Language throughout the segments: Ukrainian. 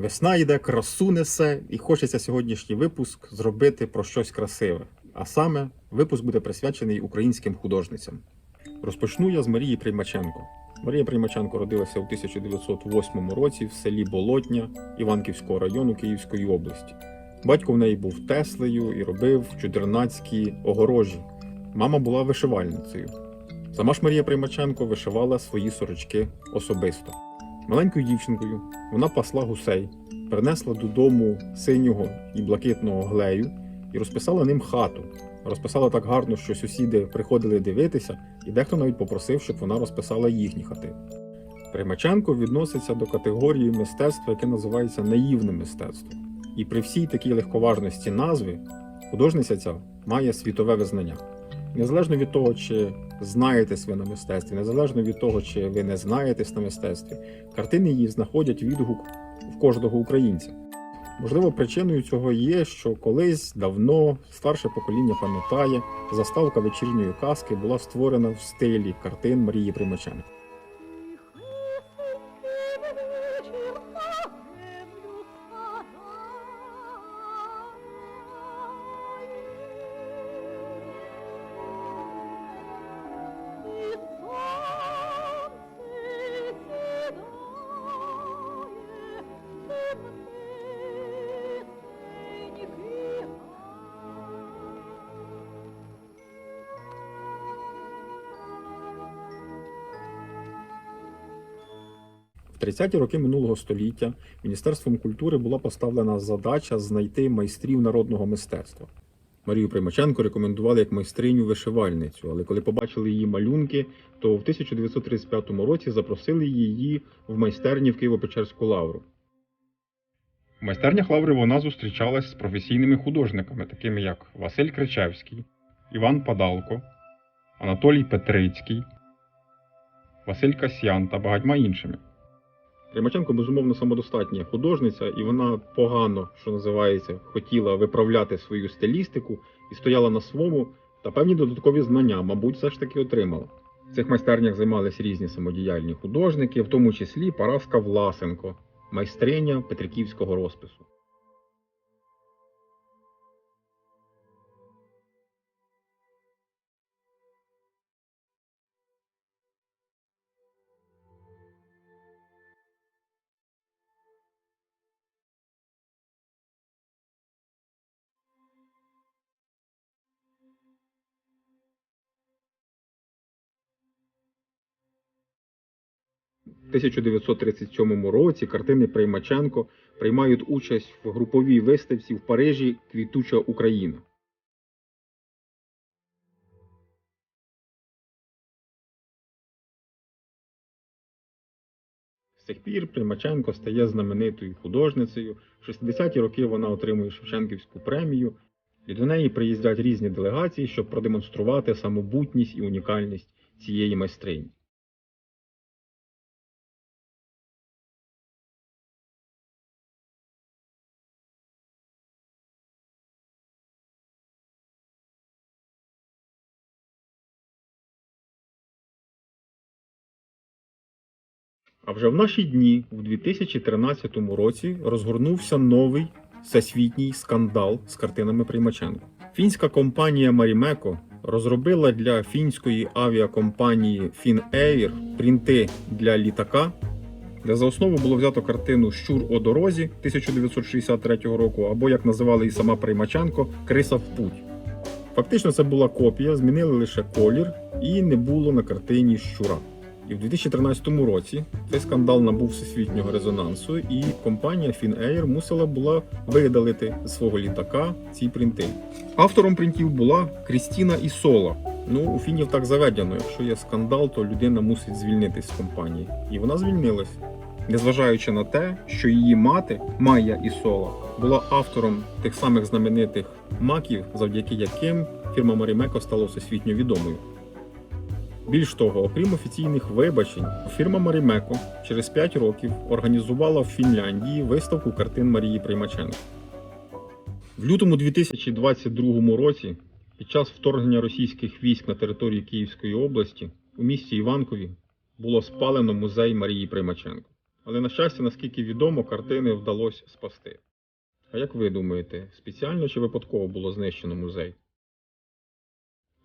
Весна йде, красу несе, і хочеться сьогоднішній випуск зробити про щось красиве. А саме випуск буде присвячений українським художницям. Розпочну я з Марії Приймаченко. Марія Приймаченко родилася у 1908 році в селі Болотня Іванківського району Київської області. Батько в неї був Теслею і робив чудернацькі огорожі. Мама була вишивальницею. Сама ж Марія Приймаченко вишивала свої сорочки особисто. Маленькою дівчинкою вона пасла гусей, принесла додому синього і блакитного глею і розписала ним хату. Розписала так гарно, що сусіди приходили дивитися, і дехто навіть попросив, щоб вона розписала їхні хати. Примаченко відноситься до категорії мистецтва, яке називається наївне мистецтво. І при всій такій легковажності назви художниця ця має світове визнання. Незалежно від того, чи знаєтесь ви на мистецтві, незалежно від того, чи ви не знаєтесь на мистецтві, картини її знаходять відгук в кожного українця. Можливо, причиною цього є, що колись давно старше покоління пам'ятає, заставка вечірньої казки була створена в стилі картин Марії Примаченко. 30-ті роки минулого століття Міністерством культури була поставлена задача знайти майстрів народного мистецтва. Марію Примаченко рекомендували як майстриню вишивальницю, але коли побачили її малюнки, то в 1935 році запросили її в майстерні в Києво-Печерську лавру. В майстернях лаври вона зустрічалась з професійними художниками, такими як Василь Кричевський, Іван Падалко, Анатолій Петрицький, Василь Касьян та багатьма іншими. Примаченко, безумовно, самодостатня художниця, і вона погано, що називається, хотіла виправляти свою стилістику і стояла на своєму, та певні додаткові знання, мабуть, все ж таки отримала. В цих майстернях займались різні самодіяльні художники, в тому числі Параска Власенко, майстриня Петриківського розпису. 1937 році картини Приймаченко приймають участь в груповій виставці в Парижі Квітуча Україна. З цих пір Примаченко стає знаменитою художницею. В 60-ті роки вона отримує Шевченківську премію, і до неї приїздять різні делегації, щоб продемонструвати самобутність і унікальність цієї майстрині. А вже в наші дні, у 2013 році, розгорнувся новий всесвітній скандал з картинами Примаченко. Фінська компанія Marimekko розробила для фінської авіакомпанії Finnair принти для літака, де за основу було взято картину Щур о дорозі 1963 року, або як називали і сама Примаченко, Криса в путь. Фактично, це була копія, змінили лише колір, і не було на картині щура. І в 2013 році цей скандал набув всесвітнього резонансу, і компанія Finnair мусила була видалити з свого літака ці принти. Автором принтів була Крістіна Ісола. Ну, у фінів так заведено. Якщо є скандал, то людина мусить звільнитись з компанії. І вона звільнилась. Незважаючи на те, що її мати Майя Ісола була автором тих самих знаменитих маків, завдяки яким фірма Marimekko стала всесвітньо відомою. Більш того, окрім офіційних вибачень, фірма Marimekko через 5 років організувала в Фінляндії виставку картин Марії Приймаченко. В лютому 2022 році, під час вторгнення російських військ на територію Київської області, у місті Іванкові було спалено музей Марії Приймаченко. Але, на щастя, наскільки відомо, картини вдалося спасти. А як ви думаєте, спеціально чи випадково було знищено музей?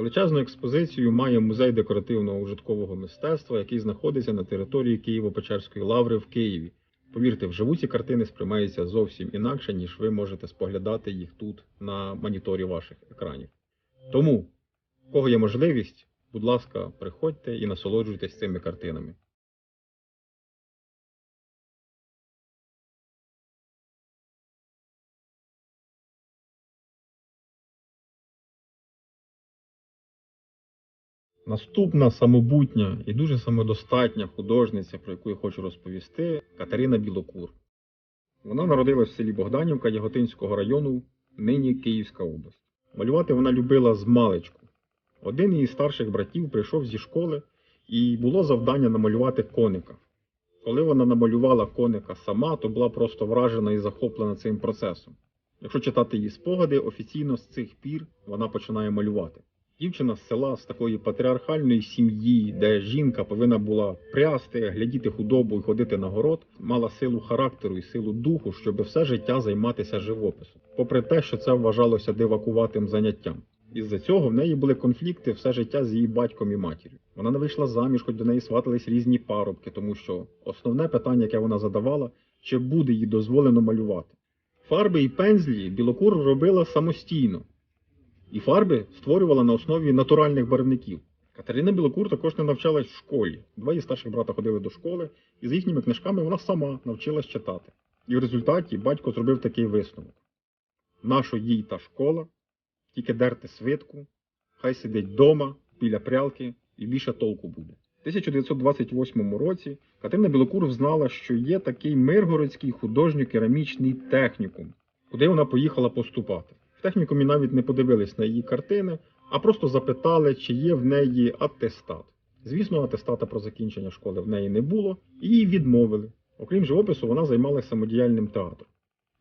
Величезну експозицію має музей декоративного ужиткового мистецтва, який знаходиться на території Києво-Печерської лаври в Києві. Повірте, вживу ці картини сприймаються зовсім інакше, ніж ви можете споглядати їх тут на моніторі ваших екранів. Тому, в кого є можливість, будь ласка, приходьте і насолоджуйтесь цими картинами. Наступна самобутня і дуже самодостатня художниця, про яку я хочу розповісти, Катерина Білокур. Вона народилась в селі Богданівка Яготинського району, нині Київська область. Малювати вона любила з маличку. Один її старших братів прийшов зі школи і було завдання намалювати коника. Коли вона намалювала коника сама, то була просто вражена і захоплена цим процесом. Якщо читати її спогади, офіційно з цих пір вона починає малювати. Дівчина з села з такої патріархальної сім'ї, де жінка повинна була прясти, глядіти худобу і ходити на город, мала силу характеру і силу духу, щоб все життя займатися живописом, попри те, що це вважалося дивакуватим заняттям. Із-за цього в неї були конфлікти все життя з її батьком і матір'ю. Вона не вийшла заміж, хоч до неї сватались різні парубки, тому що основне питання, яке вона задавала, чи буде їй дозволено малювати. Фарби і пензлі білокур робила самостійно, і фарби створювала на основі натуральних барвників. Катерина Білокур також не навчалась в школі. Два її старших брата ходили до школи, і за їхніми книжками вона сама навчилась читати. І в результаті батько зробив такий висновок: нащо їй та школа, тільки дерти свитку, хай сидить вдома, біля прялки і більше толку буде. У 1928 році Катерина Білокур взнала, що є такий Миргородський художньо-керамічний технікум, куди вона поїхала поступати. Технікумі навіть не подивились на її картини, а просто запитали, чи є в неї атестат. Звісно, атестата про закінчення школи в неї не було, і їй відмовили. Окрім живопису, вона займалася самодіяльним театром.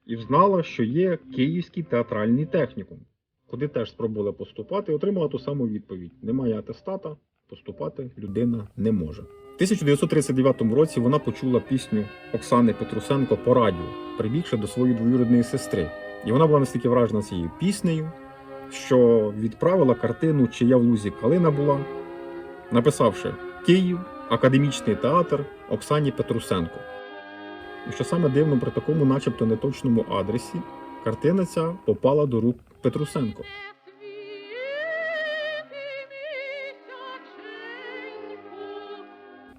І взнала, що є Київський театральний технікум, куди теж спробувала поступати, отримала ту саму відповідь: немає атестата, поступати людина не може. В 1939 році вона почула пісню Оксани Петрусенко по радіо, прибігши до своєї двоюрідної сестри. І вона була настільки вражена цією піснею, що відправила картину Чия в лузі калина була, написавши Київ, академічний театр Оксані Петрусенко. І що саме дивно при такому, начебто неточному адресі, картина ця попала до рук Петрусенко.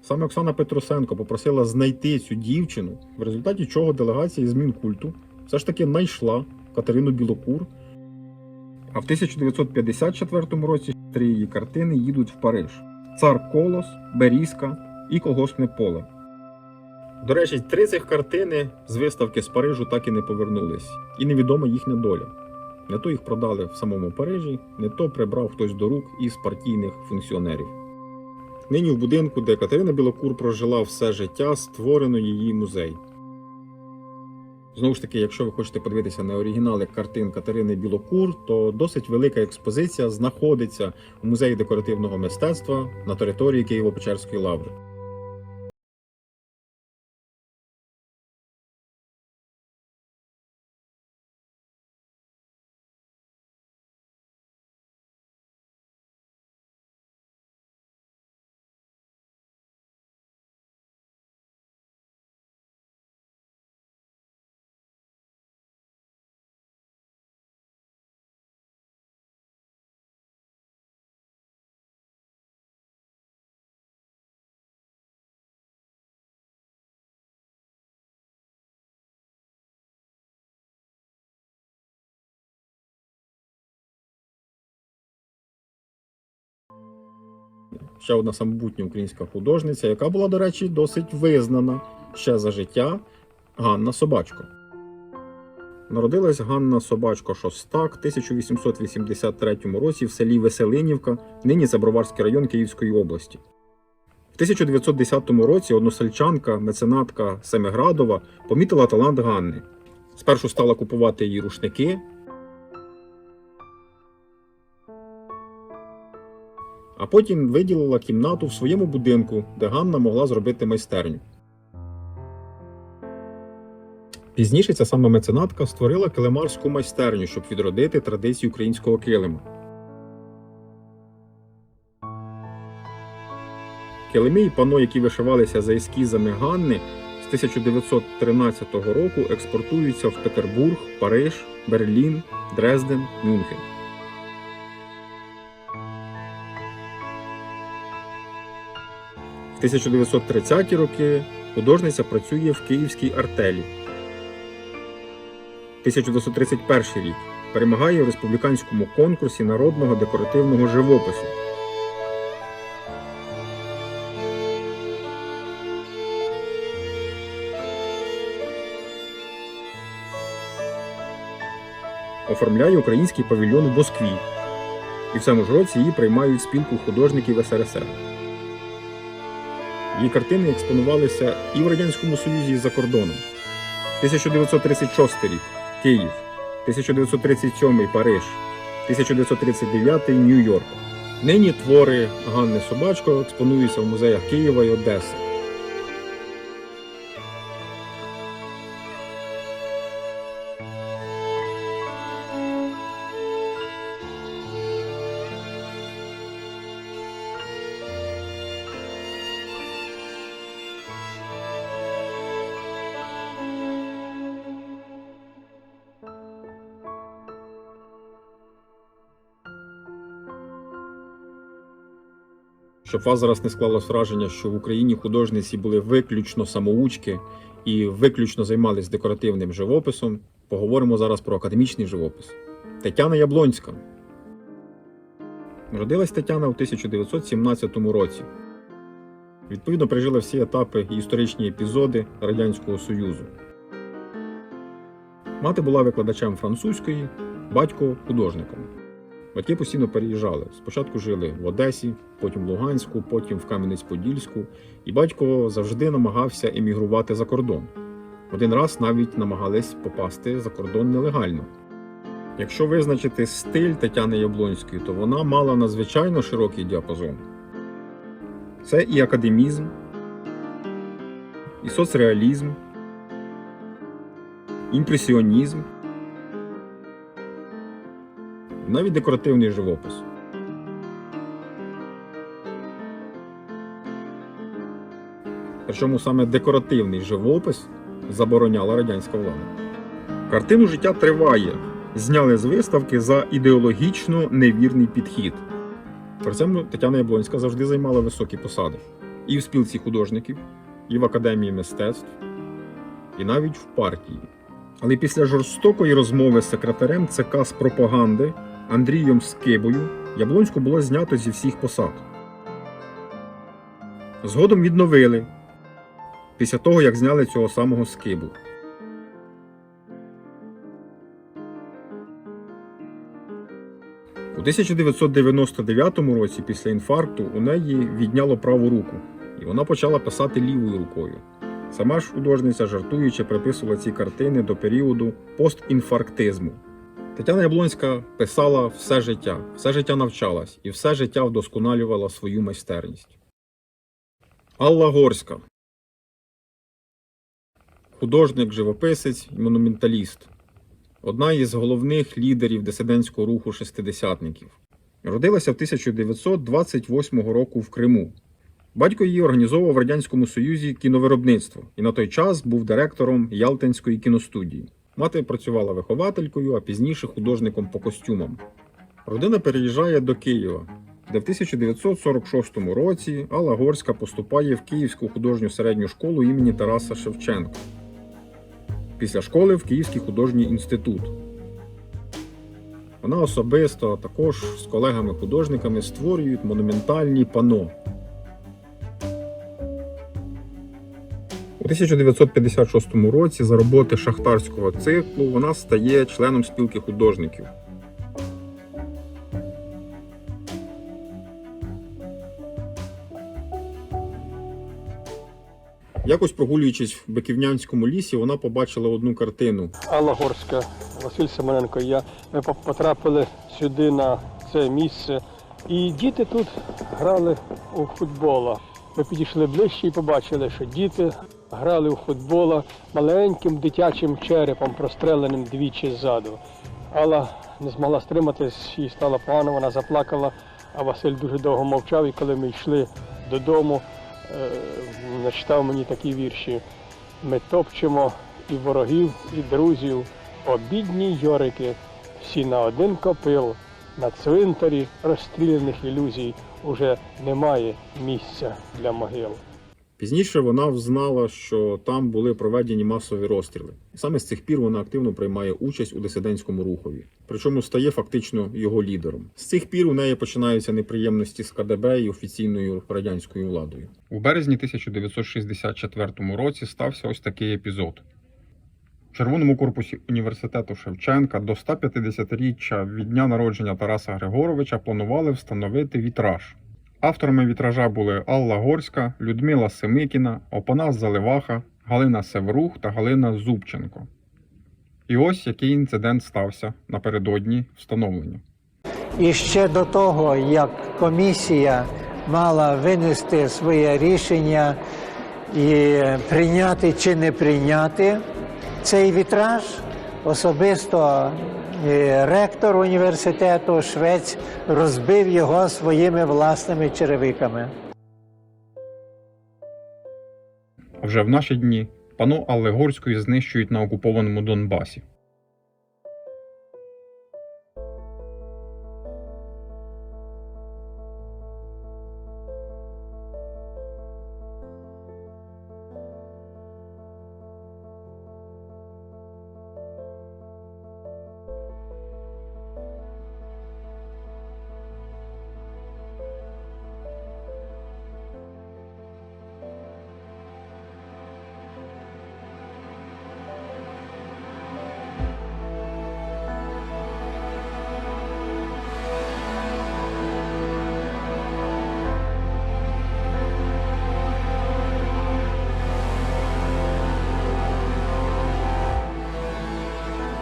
Саме Оксана Петрусенко попросила знайти цю дівчину, в результаті чого делегація з Мінкульту все ж таки знайшла Катерину Білокур. А в 1954 році три її картини їдуть в Париж: Цар Колос, Берізка і Колгоспне поле. До речі, три цих картини з виставки з Парижу так і не повернулись, і невідома їхня доля. Не то їх продали в самому Парижі, не то прибрав хтось до рук із партійних функціонерів. Нині в будинку, де Катерина Білокур прожила все життя, створено її музей. Знову ж таки, якщо ви хочете подивитися на оригінали картин Катерини Білокур, то досить велика експозиція знаходиться у музеї декоративного мистецтва на території Києво-Печерської лаври. Ще одна самобутня українська художниця, яка була, до речі, досить визнана ще за життя Ганна Собачко. Народилась Ганна Собачко Шостак в 1883 році в селі Веселинівка, нині це Броварський район Київської області. В 1910 році односельчанка, меценатка Семиградова помітила талант Ганни. Спершу стала купувати її рушники, а потім виділила кімнату в своєму будинку, де Ганна могла зробити майстерню. Пізніше ця сама меценатка створила килимарську майстерню, щоб відродити традиції українського килима. Килими і пано, які вишивалися за ескізами Ганни, з 1913 року експортуються в Петербург, Париж, Берлін, Дрезден, Мюнхен. 1930-ті роки художниця працює в Київській артелі. 1931 рік перемагає у республіканському конкурсі народного декоративного живопису. Оформляє український павільйон в Москві. І в цьому ж році її приймають спілку художників СРСР. Її картини експонувалися і в Радянському Союзі, і за кордоном. 1936 рік Київ, 1937 Париж, 1939 Нью-Йорк. Нині твори Ганни Собачко експонуються в музеях Києва і Одеси. Щоб вас зараз не склалось враження, що в Україні художниці були виключно самоучки і виключно займались декоративним живописом, поговоримо зараз про академічний живопис. Тетяна Яблонська. Народилась Тетяна у 1917 році. Відповідно, пережила всі етапи і історичні епізоди Радянського Союзу. Мати була викладачем французької, батько художником. Батьки постійно переїжджали. Спочатку жили в Одесі, потім в Луганську, потім в Кам'янець-Подільську, і батько завжди намагався емігрувати за кордон. Один раз навіть намагались попасти за кордон нелегально. Якщо визначити стиль Тетяни Яблонської, то вона мала надзвичайно широкий діапазон. Це і академізм, і соцреалізм, імпресіонізм, навіть декоративний живопис. Причому саме декоративний живопис забороняла радянська влада. Картину життя триває. Зняли з виставки за ідеологічно невірний підхід. При цьому Тетяна Яблонська завжди займала високі посади і в спілці художників, і в академії мистецтв, і навіть в партії. Але після жорстокої розмови з секретарем ЦК з пропаганди Андрієм Скибою Яблонську було знято зі всіх посад. Згодом відновили після того, як зняли цього самого Скибу. У 1999 році після інфаркту у неї відняло праву руку, і вона почала писати лівою рукою. Сама ж художниця, жартуючи, приписувала ці картини до періоду постінфарктизму. Тетяна Яблонська писала все життя, все життя навчалась і все життя вдосконалювала свою майстерність. Алла Горська. Художник, живописець і монументаліст. Одна із головних лідерів дисидентського руху шестидесятників. Родилася в 1928 року в Криму. Батько її організовував в Радянському Союзі кіновиробництво і на той час був директором Ялтинської кіностудії. Мати працювала вихователькою, а пізніше художником по костюмам. Родина переїжджає до Києва, де в 1946 році Алла Горська поступає в Київську художню середню школу імені Тараса Шевченка. Після школи в Київський художній інститут. Вона особисто, також з колегами-художниками створюють монументальні пано. У 1956 році за роботи шахтарського циклу вона стає членом спілки художників. Якось прогулюючись в Биківнянському лісі, вона побачила одну картину. Алла Горська, Василь Семененко. Я ми по- потрапили сюди на це місце. І діти тут грали у футбола. Ми підійшли ближче і побачили, що діти грали у футбола маленьким дитячим черепом, простреленим двічі ззаду. Алла не змогла стриматись, їй стало погано, вона заплакала, а Василь дуже довго мовчав, і коли ми йшли додому, е, начитав мені такі вірші. Ми топчемо і ворогів, і друзів, обідні йорики, всі на один копил, на цвинтарі розстріляних ілюзій уже немає місця для могил. Пізніше вона взнала, що там були проведені масові розстріли. Саме з цих пір вона активно приймає участь у дисидентському рухові, причому стає фактично його лідером. З цих пір у неї починаються неприємності з КДБ і офіційною радянською владою. У березні 1964 році стався ось такий епізод. В червоному корпусі університету Шевченка до 150-річчя від дня народження Тараса Григоровича планували встановити вітраж. Авторами вітража були Алла Горська, Людмила Семикіна, Опанас Заливаха, Галина Севрух та Галина Зубченко. І ось який інцидент стався напередодні встановлення. І ще до того, як комісія мала винести своє рішення і прийняти чи не прийняти цей вітраж, особисто ректор університету Швець розбив його своїми власними черевиками. Вже в наші дні пану Алегорської знищують на окупованому Донбасі.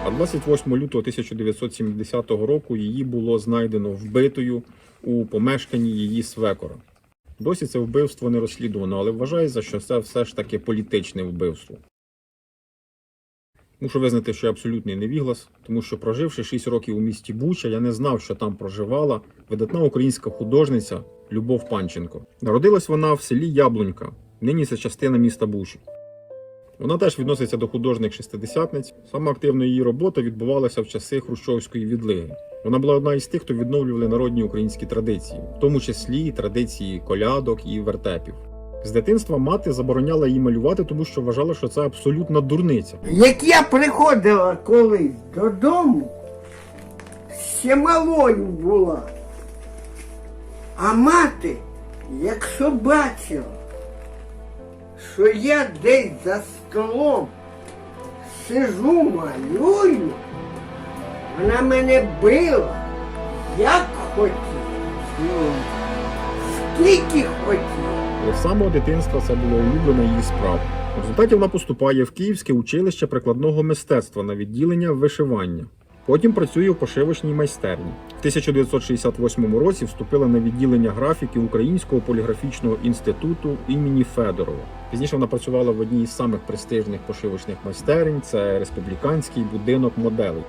А 28 лютого 1970 року її було знайдено вбитою у помешканні її свекора. Досі це вбивство не розслідувано, але вважається, що це все ж таки політичне вбивство. Мушу визнати, що я абсолютний невіглас, тому що проживши 6 років у місті Буча, я не знав, що там проживала видатна українська художниця Любов Панченко. Народилась вона в селі Яблунька, нині це частина міста Бучі. Вона теж відноситься до художник шестидесятниць. Саме активна її робота відбувалася в часи хрущовської відлиги. Вона була одна із тих, хто відновлювали народні українські традиції, в тому числі традиції колядок і вертепів. З дитинства мати забороняла її малювати, тому що вважала, що це абсолютна дурниця. Як я приходила колись додому, ще малою була. А мати, якщо бачила, що я десь за столом сижу, малюю, вона мене била, як хотів, скільки хотів. З самого дитинства це була улюблена її справа. В результаті вона поступає в Київське училище прикладного мистецтва на відділення вишивання. Потім працює в пошивочній майстерні. В 1968 році вступила на відділення графіки Українського поліграфічного інституту імені Федорова. Пізніше вона працювала в одній із самих престижних пошивочних майстерень це республіканський будинок моделей.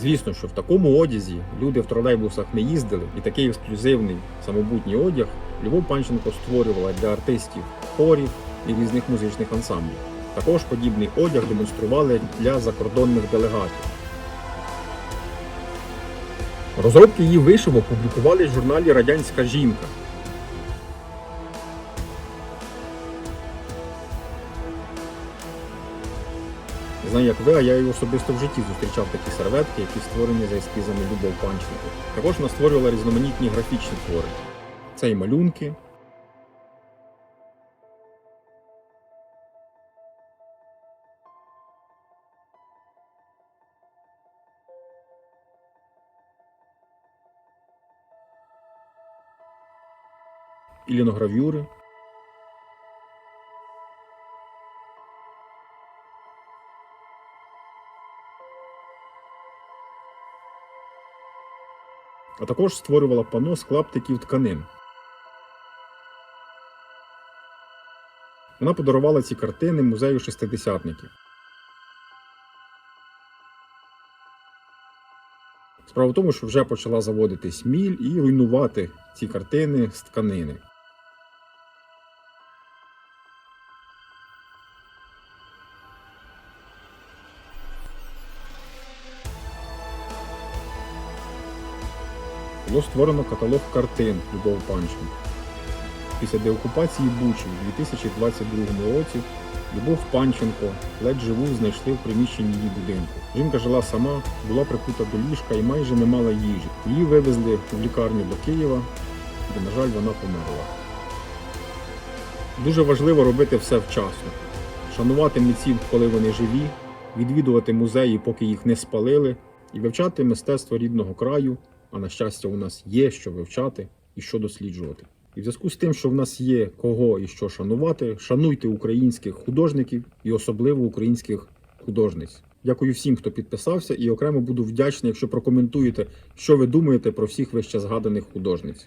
Звісно, що в такому одязі люди в тролейбусах не їздили, і такий ексклюзивний самобутній одяг Любов Панченко створювала для артистів хорів і різних музичних ансамблів. Також подібний одяг демонстрували для закордонних делегатів. Розробки її вишивок публікували в журналі Радянська жінка. Не знаю, як ви, а я і особисто в житті зустрічав такі серветки, які створені за ескізами Любов Панченко. Також вона створювала різноманітні графічні твори. Це і малюнки, ліногравюри. А також створювала пано з клаптиків тканин. Вона подарувала ці картини музею шестидесятників. Справа в тому, що вже почала заводитись міль і руйнувати ці картини з тканини. Було створено каталог картин Любов Панченко. Після деокупації Бучі у 2022 році Любов Панченко ледь живу знайшли в приміщенні її будинку. Жінка жила сама, була прикута до ліжка і майже не мала їжі. Її вивезли в лікарню до Києва, де, на жаль, вона померла. Дуже важливо робити все вчасно, шанувати митців, коли вони живі, відвідувати музеї, поки їх не спалили, і вивчати мистецтво рідного краю. А на щастя, у нас є що вивчати і що досліджувати. І в зв'язку з тим, що в нас є кого і що шанувати, шануйте українських художників і особливо українських художниць. Дякую всім, хто підписався, і окремо буду вдячний, якщо прокоментуєте, що ви думаєте про всіх вище згаданих художниць.